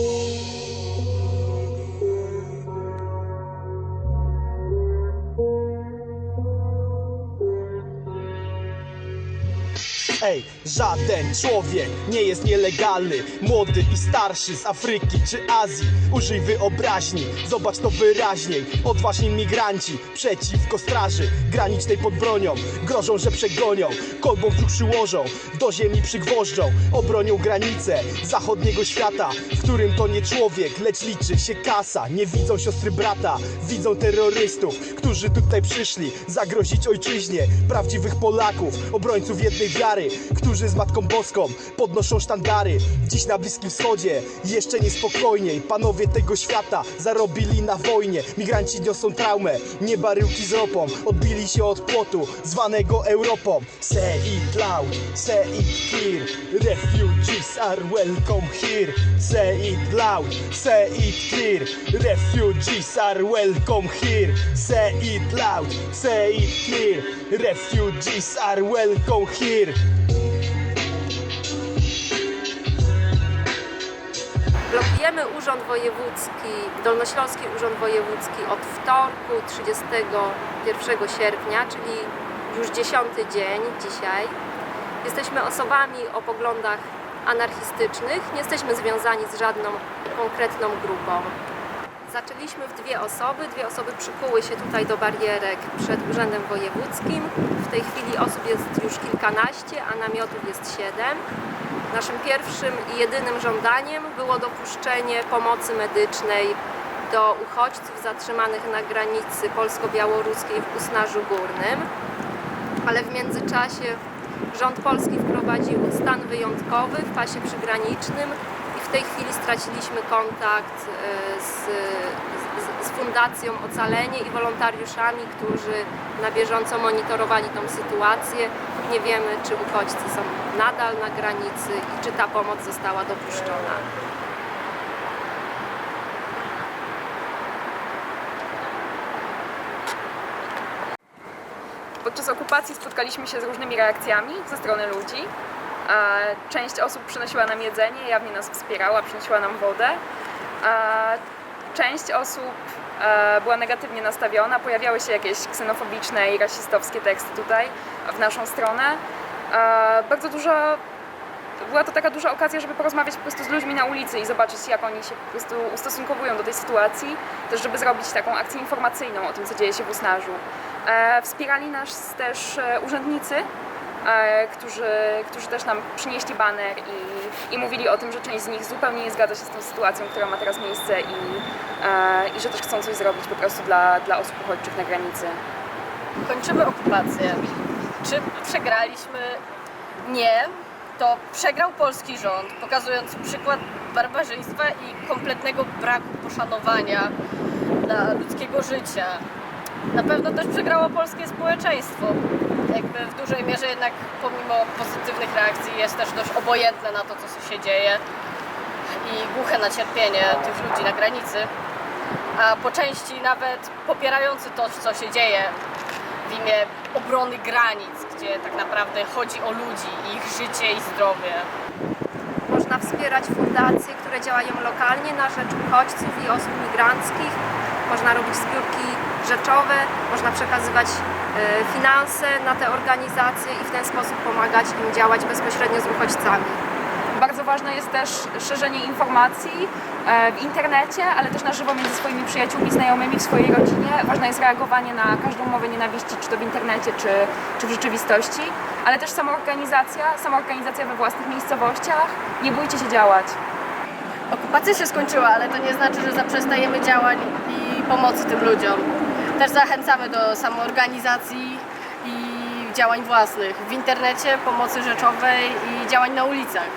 people. Ej, żaden człowiek nie jest nielegalny. Młody i starszy z Afryki czy Azji. Użyj wyobraźni, zobacz to wyraźniej. Odważni migranci przeciwko straży Granicznej pod bronią. Grożą, że przegonią Kolbą wdruk przyłożą Do ziemi przygwożdżą Obronią granice zachodniego świata W którym to nie człowiek, lecz liczy się kasa. Nie widzą siostry brata Widzą terrorystów, którzy tutaj przyszli Zagrozić ojczyźnie Prawdziwych Polaków Obrońców jednej wiary Którzy z Matką Boską podnoszą sztandary. Dziś na Bliskim Wschodzie jeszcze niespokojniej. Panowie tego świata zarobili na wojnie. Migranci niosą traumę, nie baryłki z ropą. Odbili się od płotu zwanego Europą. Say it loud, say it clear. Refugees are welcome here. Say it loud, say it clear. Refugees are welcome here. Say it loud, say it clear. Refugees are welcome here Blokujemy Urząd Wojewódzki, Dolnośląski Urząd Wojewódzki od wtorku 31 sierpnia, czyli już dziesiąty dzień dzisiaj. Jesteśmy osobami o poglądach anarchistycznych, nie jesteśmy związani z żadną konkretną grupą. Zaczęliśmy w dwie osoby, dwie osoby przykuły się tutaj do barierek przed Urzędem Wojewódzkim. W tej chwili osób jest już kilkanaście, a namiotów jest siedem. Naszym pierwszym i jedynym żądaniem było dopuszczenie pomocy medycznej do uchodźców zatrzymanych na granicy polsko-białoruskiej w Usnarzu Górnym. Ale w międzyczasie rząd polski wprowadził stan wyjątkowy w pasie przygranicznym i w tej chwili straciliśmy kontakt e, z, z, z Fundacją Ocalenie i wolontariuszami, którzy na bieżąco monitorowali tą sytuację. Nie wiemy, czy uchodźcy są nadal na granicy i czy ta pomoc została dopuszczona. Podczas okupacji spotkaliśmy się z różnymi reakcjami ze strony ludzi. A Część osób przynosiła nam jedzenie, jawnie nas wspierała, przynosiła nam wodę. Część osób e, była negatywnie nastawiona, pojawiały się jakieś ksenofobiczne i rasistowskie teksty tutaj w naszą stronę. A Bardzo dużo była to taka duża okazja, żeby porozmawiać po prostu z ludźmi na ulicy i zobaczyć, jak oni się po prostu ustosunkowują do tej sytuacji, też żeby zrobić taką akcję informacyjną o tym, co dzieje się w Usnarzu. E, wspierali nas też e, urzędnicy, e, którzy, którzy też nam przynieśli baner i, i mówili o tym, że część z nich zupełnie nie zgadza się z tą sytuacją, która ma teraz miejsce i, e, i że też chcą coś zrobić po prostu dla, dla osób uchodźczych na granicy. Kończymy okupację. Czy przegraliśmy? Nie. To przegrał polski rząd, pokazując przykład barbarzyństwa i kompletnego braku poszanowania dla ludzkiego życia. Na pewno też przegrało polskie społeczeństwo. Jakby w dużej mierze jednak pomimo pozytywnych reakcji jest też dość obojętne na to, co się dzieje i głuche na cierpienie tych ludzi na granicy. A po części nawet popierający to, co się dzieje w imię obrony granic, gdzie tak naprawdę chodzi o ludzi, ich życie i zdrowie. Można wspierać fundacje, które działają lokalnie na rzecz uchodźców i osób migranckich. Można robić zbiórki rzeczowe, można przekazywać e, finanse na te organizacje i w ten sposób pomagać im działać bezpośrednio z uchodźcami. Bardzo ważne jest też szerzenie informacji e, w internecie, ale też na żywo między swoimi przyjaciółmi, znajomymi, w swojej rodzinie. Ważne jest reagowanie na każdą mowę nienawiści, czy to w internecie, czy, czy w rzeczywistości, ale też samoorganizacja, samoorganizacja we własnych miejscowościach. Nie bójcie się działać. Okupacja się skończyła, ale to nie znaczy, że zaprzestajemy działań i pomocy tym ludziom. Też zachęcamy do samoorganizacji i działań własnych w internecie, pomocy rzeczowej i działań na ulicach.